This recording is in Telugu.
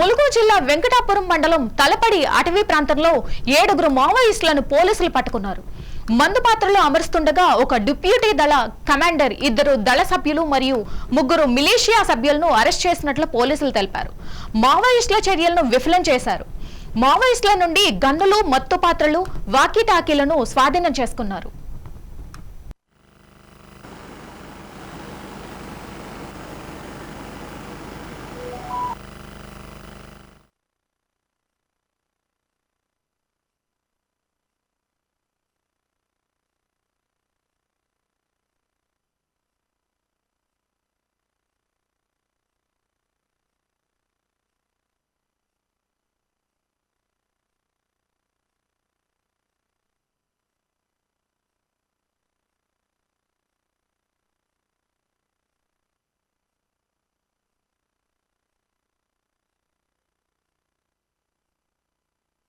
ములుగు జిల్లా వెంకటాపురం మండలం తలపడి అటవీ ప్రాంతంలో ఏడుగురు మావోయిస్టులను పోలీసులు పట్టుకున్నారు. మందు పాత్రలో అమరుస్తుండగా ఒక డిప్యూటీ దళ కమాండర్ ఇద్దరు దళ సభ్యులు మరియు ముగ్గురు మిలీషియా సభ్యులను అరెస్ట్ చేసినట్లు పోలీసులు తెలిపారు. మావోయిస్టుల చర్యలను విఫలం చేశారు. మావోయిస్టుల నుండి గన్నులు మత్తు పాత్రలు వాకీటాకీలను స్వాధీనం చేసుకున్నారు.